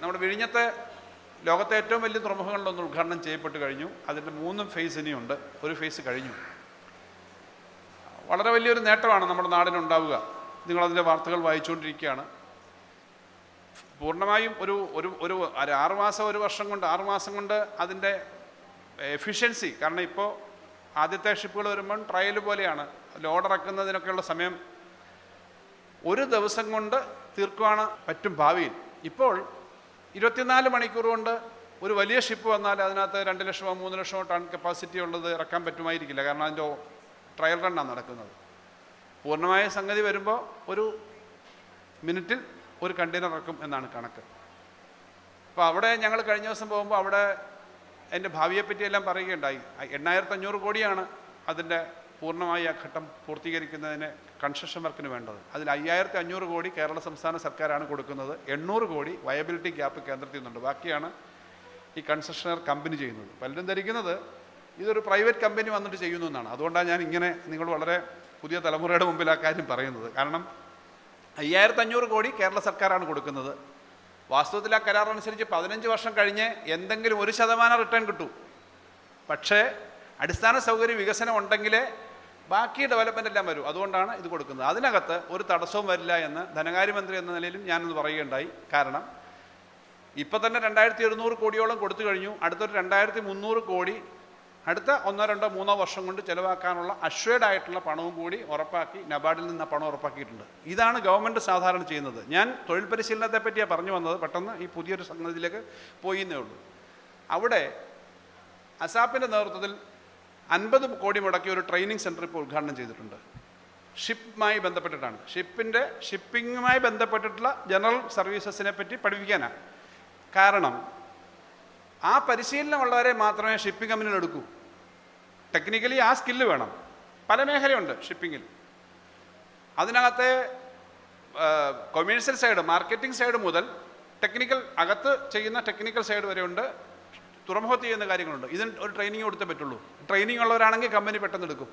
നമ്മുടെ വിഴിഞ്ഞത്തെ ലോകത്തെ ഏറ്റവും വലിയ തുറമുഖങ്ങളിലൊന്ന് ഉദ്ഘാടനം ചെയ്യപ്പെട്ട് കഴിഞ്ഞു. അതിന്റെ മൂന്നും ഫേസ് ഇനിയുണ്ട്. ഒരു ഫേസ് കഴിഞ്ഞു. വളരെ വലിയൊരു നേട്ടമാണ് നമ്മുടെ നാടിനുണ്ടാവുക. നിങ്ങളതിന്റെ വാർത്തകൾ വായിച്ചുകൊണ്ടിരിക്കുകയാണ്. പൂർണമായും ഒരു ഒരു ഒരു ആറ് മാസം ഒരു വർഷം കൊണ്ട് ആറ് മാസം കൊണ്ട് അതിന്റെ എഫിഷ്യൻസി കാരണം ഇപ്പോൾ ആദ്യത്തെ ഷിപ്പുകൾ വരുമ്പോൾ ട്രയൽ പോലെയാണ്. ലോഡ് ഇറക്കുന്നതിനൊക്കെയുള്ള സമയം ഒരു ദിവസം കൊണ്ട് തീർക്കുവാണ് പറ്റും ഭാവിയിൽ. ഇപ്പോൾ ഇരുപത്തിനാല് മണിക്കൂർ കൊണ്ട് ഒരു വലിയ ഷിപ്പ് വന്നാൽ അതിനകത്ത് രണ്ട് ലക്ഷമോ മൂന്ന് ലക്ഷമോ ടൺ കപ്പാസിറ്റി ഉള്ളത് ഇറക്കാൻ പറ്റുമായിരിക്കില്ല. കാരണം അതിന്റെ ട്രയൽ റണ്ണാണ് നടക്കുന്നത്. പൂർണമായ സംഗതി വരുമ്പോൾ ഒരു മിനിറ്റിൽ ഒരു കണ്ടെയ്നർ ഇറക്കും എന്നാണ് കണക്ക്. അപ്പോൾ അവിടെ ഞങ്ങൾ കഴിഞ്ഞ ദിവസം പോകുമ്പോൾ അവിടെ എന്റെ ഭാവിയെപ്പറ്റിയെല്ലാം പറയുകയുണ്ടായി. എണ്ണായിരത്തി അഞ്ഞൂറ് കോടിയാണ് അതിന്റെ പൂർണമായി ആ ഘട്ടം പൂർത്തീകരിക്കുന്നതിന് കൺസ്ട്രക്ഷൻ വർക്കിന് വേണ്ടത്. അതിൽ അയ്യായിരത്തി അഞ്ഞൂറ് കോടി കേരള സംസ്ഥാന സർക്കാരാണ് കൊടുക്കുന്നത്. എണ്ണൂറ് കോടി വയബിലിറ്റി ഗ്യാപ്പ് കേന്ദ്രത്തിൽ നിന്നുണ്ട്. ബാക്കിയാണ് ഈ കൺസ്ട്രക്ഷണർ കമ്പനി ചെയ്യുന്നത്. പലരും ധരിക്കുന്നത് ഇതൊരു പ്രൈവറ്റ് കമ്പനി വന്നിട്ട് ചെയ്യുന്നു എന്നാണ്. അതുകൊണ്ടാണ് ഞാൻ ഇങ്ങനെ നിങ്ങൾ വളരെ പുതിയ തലമുറയുടെ മുമ്പിൽ ആ കാര്യം പറയുന്നത്. കാരണം അയ്യായിരത്തി അഞ്ഞൂറ് കോടി കേരള സർക്കാരാണ് കൊടുക്കുന്നത്. വാസ്തവത്തിൽ ആ കരാർ അനുസരിച്ച് പതിനഞ്ച് വർഷം കഴിഞ്ഞ് എന്തെങ്കിലും ഒരു ശതമാനം റിട്ടേൺ കിട്ടൂ. പക്ഷേ അടിസ്ഥാന സൗകര്യ വികസനം ഉണ്ടെങ്കിലേ ബാക്കി ഡെവലപ്മെന്റ് എല്ലാം വരും. അതുകൊണ്ടാണ് ഇത് കൊടുക്കുന്നത്. അതിനകത്ത് ഒരു തടസ്സവും വരില്ല എന്ന് ധനകാര്യമന്ത്രി എന്ന നിലയിലും ഞാനൊന്ന് പറയുകയുണ്ടായി. കാരണം ഇപ്പം തന്നെ രണ്ടായിരത്തി എഴുന്നൂറ് കോടിയോളം കൊടുത്തു കഴിഞ്ഞു. അടുത്തൊരു രണ്ടായിരത്തി മുന്നൂറ് കോടി അടുത്ത ഒന്നോ രണ്ടോ മൂന്നോ വർഷം കൊണ്ട് ചിലവാക്കാനുള്ള അഷ്വേഡ് ആയിട്ടുള്ള പണവും കൂടി ഉറപ്പാക്കി നബാർഡിൽ നിന്ന് പണം ഉറപ്പാക്കിയിട്ടുണ്ട്. ഇതാണ് ഗവൺമെന്റ് സാധാരണ ചെയ്യുന്നത്. ഞാൻ തൊഴിൽ പരിശീലനത്തെ പറ്റിയാണ് പറഞ്ഞു വന്നത്. പെട്ടെന്ന് ഈ പുതിയൊരു സംഗതിയിലേക്ക് പോയിന്നേ ഉള്ളൂ. അവിടെ അസാപ്പിന്റെ നേതൃത്വത്തിൽ അൻപത് കോടി മുടക്കി ഒരു ട്രെയിനിങ് സെന്റർ ഇപ്പോൾ ഉദ്ഘാടനം ചെയ്തിട്ടുണ്ട്. ഷിപ്പുമായി ബന്ധപ്പെട്ടിട്ടാണ്. ഷിപ്പിന്റെ ഷിപ്പിങ്ങുമായി ബന്ധപ്പെട്ടിട്ടുള്ള ജനറൽ സർവീസസിനെ പറ്റി പഠിപ്പിക്കാനാണ് കാരണം ആ പരിശീലനമുള്ളവരെ മാത്രമേ ഷിപ്പിംഗ് കമ്പനികൾ എടുക്കൂ. ടെക്നിക്കലി ആ സ്കില്ല് വേണം. പല മേഖലയുണ്ട് ഷിപ്പിങ്ങിൽ. അതിനകത്തെ കൊമേഴ്സ്യൽ സൈഡ് മാർക്കറ്റിംഗ് സൈഡ് മുതൽ ടെക്നിക്കൽ അകത്ത് ചെയ്യുന്ന ടെക്നിക്കൽ സൈഡ് വരെ ഉണ്ട് തുറമുഖത്ത് ചെയ്യുന്ന കാര്യങ്ങളുണ്ട്. ഇതിന് ഒരു ട്രെയിനിങ് കൊടുത്തേ പറ്റുള്ളൂ. ട്രെയിനിങ് ഉള്ളവരാണെങ്കിൽ കമ്പനി പെട്ടെന്ന് എടുക്കും.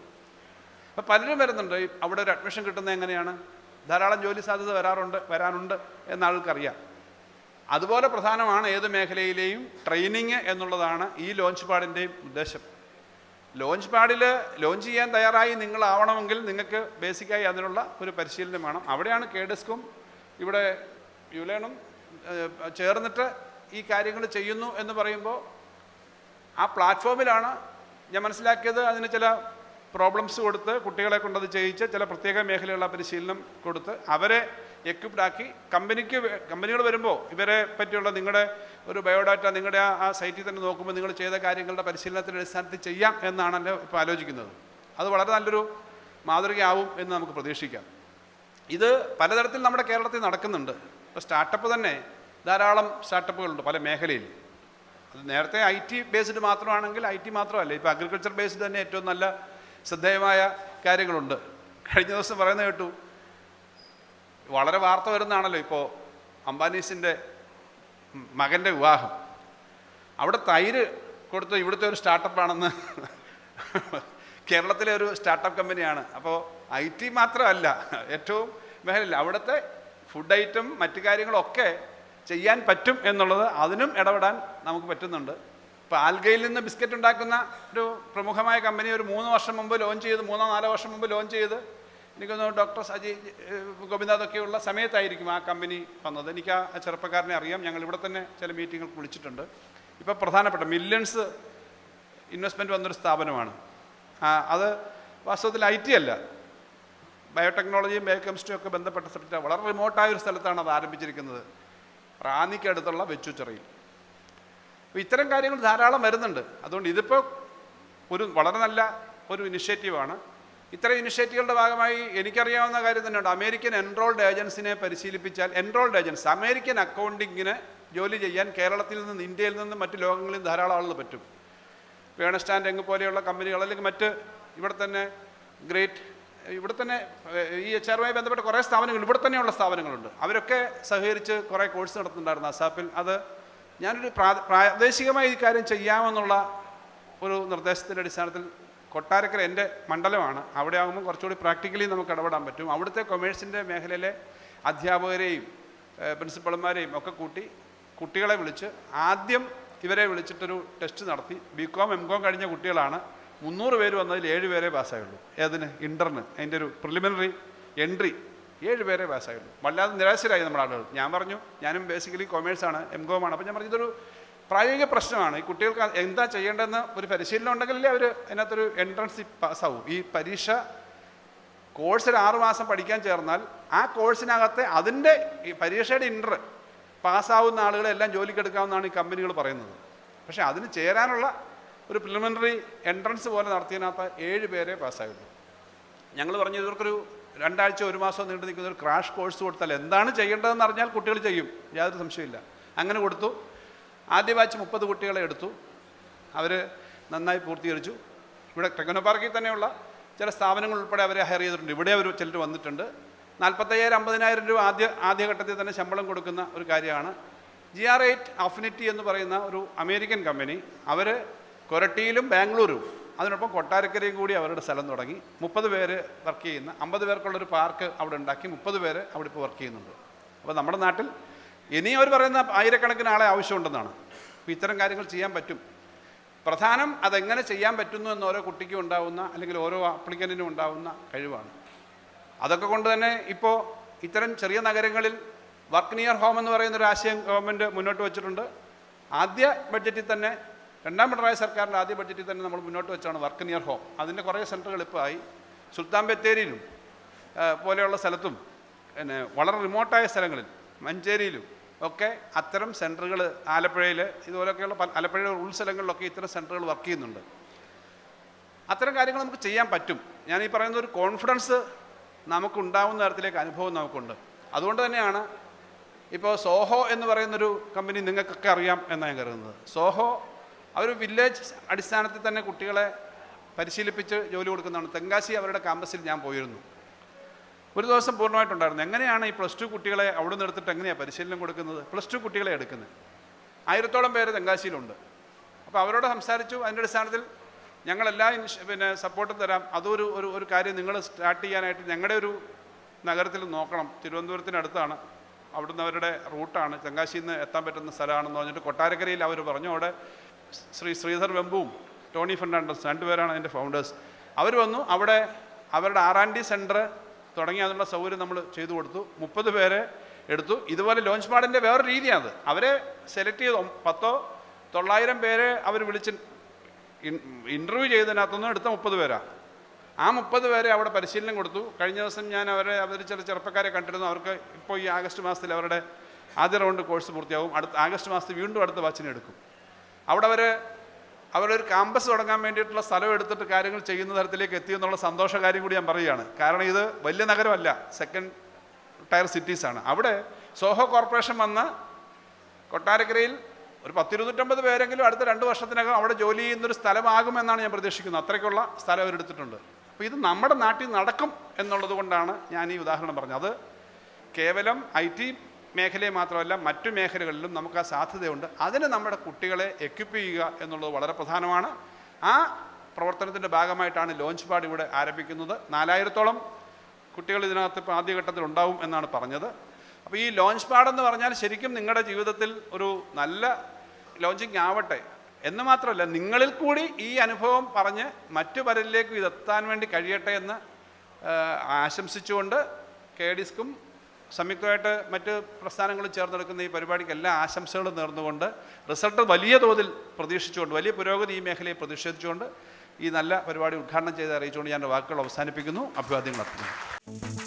അപ്പോൾ പലരും വരുന്നുണ്ട്. അവിടെ ഒരു അഡ്മിഷൻ കിട്ടുന്നത് എങ്ങനെയാണ്? ധാരാളം ജോലി സാധ്യത വരാറുണ്ട് വരാനുണ്ട് എന്ന ആൾക്കറിയാം. അതുപോലെ പ്രധാനമാണ് ഏത് മേഖലയിലെയും ട്രെയിനിങ് എന്നുള്ളതാണ് ഈ ലോഞ്ച് പാഡിന്റെയും ഉദ്ദേശം. ലോഞ്ച് പാഡിൽ ലോഞ്ച് ചെയ്യാൻ തയ്യാറായി നിങ്ങളാവണമെങ്കിൽ നിങ്ങൾക്ക് ബേസിക്കായി അതിനുള്ള ഒരു പരിശീലനം വേണം. അവിടെയാണ് കേഡസ്കും ഇവിടെ യുലേണും ചേർന്നിട്ട് ഈ കാര്യങ്ങൾ ചെയ്യുന്നു എന്ന് പറയുമ്പോൾ ആ പ്ലാറ്റ്ഫോമിലാണ് ഞാൻ മനസ്സിലാക്കിയത് അതിന് ചില പ്രോബ്ലംസ് കൊടുത്ത് കുട്ടികളെ കൊണ്ടത് ചെയ്യിച്ച് ചില പ്രത്യേക മേഖലയുള്ള പരിശീലനം കൊടുത്ത് അവരെ എക്വിപ്ഡ് ആക്കി കമ്പനിക്ക് കമ്പനികൾ വരുമ്പോൾ ഇവരെ പറ്റിയുള്ള നിങ്ങളുടെ ഒരു ബയോഡാറ്റ നിങ്ങളുടെ ആ സൈറ്റിൽ തന്നെ നോക്കുമ്പോൾ നിങ്ങൾ ചെയ്ത കാര്യങ്ങളുടെ പരിശീലനത്തിന്റെ അടിസ്ഥാനത്തിൽ ചെയ്യാം എന്നാണല്ലോ ഇപ്പോൾ ആലോചിക്കുന്നത്. അത് വളരെ നല്ലൊരു മാതൃകയാവും എന്ന് നമുക്ക് പ്രതീക്ഷിക്കാം. ഇത് പലതരത്തിൽ നമ്മുടെ കേരളത്തിൽ നടക്കുന്നുണ്ട്. ഇപ്പോൾ സ്റ്റാർട്ടപ്പ് തന്നെ ധാരാളം സ്റ്റാർട്ടപ്പുകളുണ്ട് പല മേഖലയിൽ. നേരത്തെ ഐ ടി ബേസ്ഡ് മാത്രമാണെങ്കിൽ ഐ ടി മാത്രമല്ല. ഇപ്പോൾ അഗ്രികൾച്ചർ ബേസ്ഡ് തന്നെ ഏറ്റവും നല്ല ശ്രദ്ധേയമായ കാര്യങ്ങളുണ്ട്. കഴിഞ്ഞ ദിവസം പറയുന്നത് കേട്ടു. വളരെ വാർത്ത വരുന്നതാണല്ലോ ഇപ്പോൾ അംബാനീസിന്റെ മകന്റെ വിവാഹം. അവിടെ തൈര് കൊടുത്ത് ഇവിടുത്തെ ഒരു സ്റ്റാർട്ടപ്പാണെന്ന് കേരളത്തിലെ ഒരു സ്റ്റാർട്ടപ്പ് കമ്പനിയാണ് അപ്പോൾ ഐ ടി മാത്രമല്ല ഏറ്റവും മേഖലയിൽ അവിടുത്തെ ഫുഡ് ഐറ്റം മറ്റു കാര്യങ്ങളൊക്കെ ചെയ്യാൻ പറ്റും എന്നുള്ളത് അതിനും ഇടപെടാൻ നമുക്ക് പറ്റുന്നുണ്ട്. ഇപ്പോൾ ആൽഗയിൽ നിന്ന് ബിസ്ക്കറ്റ് ഉണ്ടാക്കുന്ന ഒരു പ്രമുഖമായ കമ്പനി ഒരു മൂന്ന് വർഷം മുമ്പ് ലോഞ്ച് ചെയ്ത് മൂന്നോ നാലോ വർഷം മുമ്പ് ലോഞ്ച് ചെയ്ത് എനിക്കൊന്ന് ഡോക്ടർ സജി ഗോപിനാഥൊക്കെയുള്ള സമയത്തായിരിക്കും ആ കമ്പനി വന്നത്. എനിക്ക് ആ ചെറുപ്പക്കാരനെ അറിയാം. ഞങ്ങൾ ഇവിടെ തന്നെ ചില മീറ്റിങ്ങൾ വിളിച്ചിട്ടുണ്ട്. ഇപ്പോൾ പ്രധാനപ്പെട്ട മില്യൺസ് ഇൻവെസ്റ്റ്മെന്റ് വന്നൊരു സ്ഥാപനമാണ്. അത് വാസ്തവത്തിൽ ഐ ടി അല്ല. ബയോടെക്നോളജിയും ബയോകെമിസ്ട്രിയും ഒക്കെ ബന്ധപ്പെട്ട സ്ഥലത്ത് വളരെ റിമോട്ടായ ഒരു സ്ഥലത്താണ് അത് ആരംഭിച്ചിരിക്കുന്നത്. റാന്നിക്കടുത്തുള്ള വെച്ചുച്ചിറയിൽ അപ്പോൾ ഇത്തരം കാര്യങ്ങൾ ധാരാളം വരുന്നുണ്ട്. അതുകൊണ്ട് ഇതിപ്പോൾ ഒരു വളരെ നല്ല ഒരു ഇനിഷ്യേറ്റീവാണ്. ഇത്തരം ഇനിഷ്യേറ്റീവുകളുടെ ഭാഗമായി എനിക്കറിയാവുന്ന കാര്യം തന്നെയുണ്ട്. അമേരിക്കൻ എൻറോൾഡ് ഏജൻസിനെ പരിശീലിപ്പിച്ചാൽ എൻറോൾഡ് ഏജൻസ് അമേരിക്കൻ അക്കൗണ്ടിങ്ങിന് ജോലി ചെയ്യാൻ കേരളത്തിൽ നിന്ന് ഇന്ത്യയിൽ നിന്നും മറ്റ് ലോകങ്ങളിൽ ധാരാളം ആളുകൾ പറ്റും. വേണസ്റ്റാൻഡ് എങ്ങ് പോലെയുള്ള കമ്പനികൾ അല്ലെങ്കിൽ മറ്റ് ഇവിടെ തന്നെ ഗ്രേറ്റ് ഇവിടെ തന്നെ ഈ എച്ച് ആറുമായി ബന്ധപ്പെട്ട കുറേ സ്ഥാപനങ്ങൾ ഇവിടെ തന്നെയുള്ള സ്ഥാപനങ്ങളുണ്ട്. അവരൊക്കെ സഹകരിച്ച് കുറേ കോഴ്സ് നടത്തുന്നുണ്ടായിരുന്നു അസാപ്പിൽ. അത് ഞാനൊരു പ്രാ- പ്രാദേശികമായി ഈ കാര്യം ചെയ്യാമെന്നുള്ള ഒരു നിർദ്ദേശത്തിന്റെ അടിസ്ഥാനത്തിൽ കൊട്ടാരക്കര എന്റെ മണ്ഡലമാണ്. അവിടെ ആകുമ്പോൾ കുറച്ചുകൂടി പ്രാക്ടിക്കലി നമുക്ക് ഇടപെടാൻ പറ്റും. അവിടുത്തെ കൊമേഴ്സിന്റെ മേഖലയിലെ അധ്യാപകരെയും പ്രിൻസിപ്പൾമാരെയും ഒക്കെ കൂട്ടി കുട്ടികളെ വിളിച്ച് ആദ്യം ഇവരെ വിളിച്ചിട്ടൊരു ടെസ്റ്റ് നടത്തി. ബി കോം എം കോം കഴിഞ്ഞ കുട്ടികളാണ്. മുന്നൂറ് പേര് വന്നതിൽ ഏഴ് പേരെ പാസ്സായുള്ളൂ. ഏതിന്? ഇന്റർന് അതിന്റെ ഒരു പ്രിലിമിനറി എൻട്രി ഏഴ് പേരെ പാസ്സായുള്ളൂ. വല്ലാതെ നിരാശരായി നമ്മുടെ ആളുകൾ. ഞാൻ പറഞ്ഞു ഞാനും ബേസിക്കലി കൊമേഴ്സാണ് എം കോം ആണ്. അപ്പോൾ ഞാൻ പറഞ്ഞു ഇതൊരു പ്രായോഗിക പ്രശ്നമാണ്. ഈ കുട്ടികൾക്ക് എന്താ ചെയ്യേണ്ടതെന്ന് ഒരു പരിശീലനം ഉണ്ടെങ്കിലല്ലേ അവർ അതിനകത്തൊരു എൻട്രൻസ് പാസ്സാവും. ഈ പരീക്ഷ കോഴ്സിൽ ആറുമാസം പഠിക്കാൻ ചേർന്നാൽ ആ കോഴ്സിനകത്തെ അതിന്റെ പരീക്ഷയുടെ ഇന്റർ പാസ്സാവുന്ന ആളുകളെല്ലാം ജോലിക്കെടുക്കാമെന്നാണ് ഈ കമ്പനികൾ പറയുന്നത്. പക്ഷേ അതിന് ചേരാനുള്ള ഒരു പ്രിലിമിനറി എൻട്രൻസ് പോലെ നടത്തിയതിനകത്ത് ഏഴ് പേരെ പാസ്സായുള്ളൂ. ഞങ്ങൾ പറഞ്ഞു ഇവർക്കൊരു രണ്ടാഴ്ച ഒരു മാസം നീണ്ടു നിൽക്കുന്ന ഒരു ക്രാഷ് കോഴ്സ് കൊടുത്താൽ എന്താണ് ചെയ്യേണ്ടതെന്ന് അറിഞ്ഞാൽ കുട്ടികൾ ചെയ്യും. യാതൊരു സംശയമില്ല അങ്ങനെ കൊടുത്തു. ആദ്യ ബാച്ച് മുപ്പത് കുട്ടികളെ എടുത്തു. അവർ നന്നായി പൂർത്തീകരിച്ചു. ഇവിടെ ടെക്നോ പാർക്കിൽ തന്നെയുള്ള ചില സ്ഥാപനങ്ങൾ ഉൾപ്പെടെ അവരെ ഹയർ ചെയ്തിട്ടുണ്ട്. ഇവിടെ അവർ ചിലർ വന്നിട്ടുണ്ട്. നാൽപ്പത്തയ്യായിരം അമ്പതിനായിരം രൂപ ആദ്യ ആദ്യഘട്ടത്തിൽ തന്നെ ശമ്പളം കൊടുക്കുന്ന ഒരു കാര്യമാണ്. ജി ആർ എയ്റ്റ് അഫിനിറ്റി എന്ന് പറയുന്ന ഒരു അമേരിക്കൻ കമ്പനി അവർ കൊരട്ടിയിലും ബാംഗ്ലൂരും. അതിനൊപ്പം കൊട്ടാരക്കരയും കൂടി അവരുടെ സ്ഥലം തുടങ്ങി. മുപ്പത് പേര് വർക്ക് ചെയ്യുന്ന അമ്പത് പേർക്കുള്ളൊരു പാർക്ക് അവിടെ ഉണ്ടാക്കി മുപ്പത് പേര് അവിടെ ഇപ്പോൾ വർക്ക് ചെയ്യുന്നുണ്ട്. അപ്പോൾ നമ്മുടെ നാട്ടിൽ ഇനിയും അവർ പറയുന്ന ആയിരക്കണക്കിന് ആളെ ആവശ്യമുണ്ടെന്നാണ്. അപ്പോൾ ഇത്തരം കാര്യങ്ങൾ ചെയ്യാൻ പറ്റും. പ്രധാനം അതെങ്ങനെ ചെയ്യാൻ പറ്റുന്നു എന്ന് ഓരോ കുട്ടിക്കും ഉണ്ടാവുന്ന അല്ലെങ്കിൽ ഓരോ ആപ്ലിക്കന്റിനും ഉണ്ടാവുന്ന കഴിവാണ്. അതൊക്കെ കൊണ്ട് തന്നെ ഇപ്പോൾ ഇത്തരം ചെറിയ നഗരങ്ങളിൽ വർക്ക് നിയർ ഹോം എന്ന് പറയുന്ന ഒരു ആശയം ഗവൺമെന്റ് മുന്നോട്ട് വച്ചിട്ടുണ്ട്. ആദ്യ ബഡ്ജറ്റിൽ തന്നെ രണ്ടാം പിണറായി സർക്കാരിന്റെ ആദ്യ ബഡ്ജറ്റിൽ തന്നെ നമ്മൾ മുന്നോട്ട് വെച്ചാണ് വർക്ക് നിയർ ഹോം. അതിന്റെ കുറേ സെന്ററുകൾ ഇപ്പോൾ ആയി. സുൽത്താൻ ബത്തേരിയിലും പോലെയുള്ള സ്ഥലത്തും പിന്നെ വളരെ റിമോട്ടായ സ്ഥലങ്ങളിൽ മഞ്ചേരിയിലും ഒക്കെ അത്തരം സെന്ററുകൾ ആലപ്പുഴയിൽ ഇതുപോലെയൊക്കെയുള്ള പല- ആലപ്പുഴയുടെ ഉൾ സ്ഥലങ്ങളിലൊക്കെ ഇത്തരം സെന്ററുകൾ വർക്ക് ചെയ്യുന്നുണ്ട്. അത്തരം കാര്യങ്ങൾ നമുക്ക് ചെയ്യാൻ പറ്റും. ഞാൻ ഈ പറയുന്ന ഒരു കോൺഫിഡൻസ് നമുക്കുണ്ടാവുന്ന തരത്തിലേക്ക് അനുഭവം നമുക്കുണ്ട്. അതുകൊണ്ട് തന്നെയാണ് ഇപ്പോൾ സോഹോ എന്ന് പറയുന്നൊരു കമ്പനി നിങ്ങൾക്കൊക്കെ അറിയാം എന്നാണ് ഞാൻ കരുതുന്നത്. സോഹോ അവർ വില്ലേജ് അടിസ്ഥാനത്തിൽ തന്നെ കുട്ടികളെ പരിശീലിപ്പിച്ച് ജോലി കൊടുക്കുന്നതാണ്. തെങ്കാശി അവരുടെ ക്യാമ്പസിൽ ഞാൻ പോയിരുന്നു. ഒരു ദിവസം പൂർണമായിട്ടുണ്ടായിരുന്നു. എങ്ങനെയാണ് ഈ പ്ലസ് ടു കുട്ടികളെ അവിടെ നിന്ന് എടുത്തിട്ട് എങ്ങനെയാണ് പരിശീലനം കൊടുക്കുന്നത്? പ്ലസ് ടു കുട്ടികളെ എടുക്കുന്നത്. ആയിരത്തോളം പേര് തെങ്കാശിയിലുണ്ട്. അപ്പോൾ അവരോട് സംസാരിച്ചു. അതിന്റെ അടിസ്ഥാനത്തിൽ ഞങ്ങളെല്ലാ പിന്നെ സപ്പോർട്ടും തരാം. അതൊരു ഒരു ഒരു കാര്യം നിങ്ങൾ സ്റ്റാർട്ട് ചെയ്യാനായിട്ട് ഞങ്ങളുടെ ഒരു നഗരത്തിൽ നോക്കണം. തിരുവനന്തപുരത്തിനടുത്താണ് അവിടുന്ന് അവരുടെ റൂട്ടാണ് തെങ്കാശിയിൽ നിന്ന് എത്താൻ പറ്റുന്ന സ്ഥലമാണെന്ന് പറഞ്ഞിട്ട് കൊട്ടാരക്കരയിൽ അവർ പറഞ്ഞു അവിടെ ശ്രീ ശ്രീധർ വെമ്പും ടോണി ഫെർണാണ്ടസ് രണ്ടുപേരാണ് അതിന്റെ ഫൗണ്ടേഴ്സ് അവർ വന്നു അവിടെ അവരുടെ ആർ ആൻഡ് ഡി സെന്റർ തുടങ്ങി അതിനുള്ള സൗകര്യം നമ്മൾ ചെയ്തു കൊടുത്തു. മുപ്പത് പേരെ എടുത്തു. ഇതുപോലെ ലോഞ്ച് പാഡിന്റെ വേറെ രീതിയാണ് അവരെ സെലക്ട് ചെയ്തു പത്തോ തൊള്ളായിരം പേരെ അവർ വിളിച്ച് ഇന്റർവ്യൂ ചെയ്തതിനകത്തുനിന്ന് എടുത്ത മുപ്പത് പേരാണ് ആ മുപ്പത് പേരെ അവിടെ പരിശീലനം കൊടുത്തു. കഴിഞ്ഞ ദിവസം ഞാൻ അവരെ അവർ ചില ചെറുപ്പക്കാരെ കണ്ടിരുന്നു. അവർക്ക് ഇപ്പോൾ ഈ ആഗസ്റ്റ് മാസത്തിൽ അവരുടെ ആദ്യ റൗണ്ട് കോഴ്സ് പൂർത്തിയാകും. അടുത്ത ആഗസ്റ്റ് മാസത്തിൽ വീണ്ടും അടുത്ത ബാച്ചിനെ എടുക്കും. അവിടെ അവർ അവരൊരു ക്യാമ്പസ് തുടങ്ങാൻ വേണ്ടിയിട്ടുള്ള സ്ഥലം എടുത്തിട്ട് കാര്യങ്ങൾ ചെയ്യുന്ന തരത്തിലേക്ക് എത്തിയെന്നുള്ള സന്തോഷ കാര്യം കൂടി ഞാൻ പറയുകയാണ്. കാരണം ഇത് വലിയ നഗരമല്ല സെക്കൻഡ് ടയർ സിറ്റീസാണ് അവിടെ സോഹോ കോർപ്പറേഷൻ വന്ന് കൊട്ടാരക്കരയിൽ ഒരു പത്തിരുന്നൂറ്റമ്പത് പേരെങ്കിലും അടുത്ത രണ്ട് വർഷത്തിനകം അവിടെ ജോലി ചെയ്യുന്നൊരു സ്ഥലമാകുമെന്നാണ് ഞാൻ പ്രതീക്ഷിക്കുന്നത്. അത്രയ്ക്കുള്ള സ്ഥലം അവരെടുത്തിട്ടുണ്ട് അപ്പോൾ ഇത് നമ്മുടെ നാട്ടിൽ നടക്കും എന്നുള്ളത് കൊണ്ടാണ് ഞാൻ ഈ ഉദാഹരണം പറഞ്ഞത്. കേവലം ഐ ടി മേഖലയെ മാത്രമല്ല മറ്റു മേഖലകളിലും നമുക്ക് ആ സാധ്യതയുണ്ട്. അതിന് നമ്മുടെ കുട്ടികളെ എക്യുപ്പ് ചെയ്യുക എന്നുള്ളത് വളരെ പ്രധാനമാണ്. ആ പ്രവർത്തനത്തിന്റെ ഭാഗമായിട്ടാണ് ലോഞ്ച് പാഡ് ഇവിടെ ആരംഭിക്കുന്നത്. നാലായിരത്തോളം കുട്ടികൾ ഇതിനകത്ത് ഇപ്പോൾ ആദ്യഘട്ടത്തിൽ ഉണ്ടാവും എന്നാണ് പറഞ്ഞത്. അപ്പോൾ ഈ ലോഞ്ച് പാഡ് എന്ന് പറഞ്ഞാൽ ശരിക്കും നിങ്ങളുടെ ജീവിതത്തിൽ ഒരു നല്ല ലോഞ്ചിങ് ആവട്ടെ എന്ന് മാത്രമല്ല നിങ്ങളിൽ കൂടി ഈ അനുഭവം പറഞ്ഞ് മറ്റു പലരിലേക്കും ഇതെത്താൻ വേണ്ടി കഴിയട്ടെ എന്ന് ആശംസിച്ചുകൊണ്ട് കെ ഡിസ്കും സംയുക്തമായിട്ട് മറ്റ് പ്രസ്ഥാനങ്ങളും ചേർന്നെടുക്കുന്ന ഈ പരിപാടിക്ക് എല്ലാ ആശംസകളും നേർന്നുകൊണ്ട് റിസൾട്ട് വലിയ തോതിൽ പ്രതീക്ഷിച്ചുകൊണ്ട് വലിയ പുരോഗതി ഈ മേഖലയെ പ്രതിഷേധിച്ചുകൊണ്ട് ഈ നല്ല പരിപാടി ഉദ്ഘാടനം ചെയ്ത് അറിയിച്ചുകൊണ്ട് ഞാൻ വാക്കുകൾ അവസാനിപ്പിക്കുന്നു. അഭിവാദ്യങ്ങൾ അർപ്പിക്കുന്നു.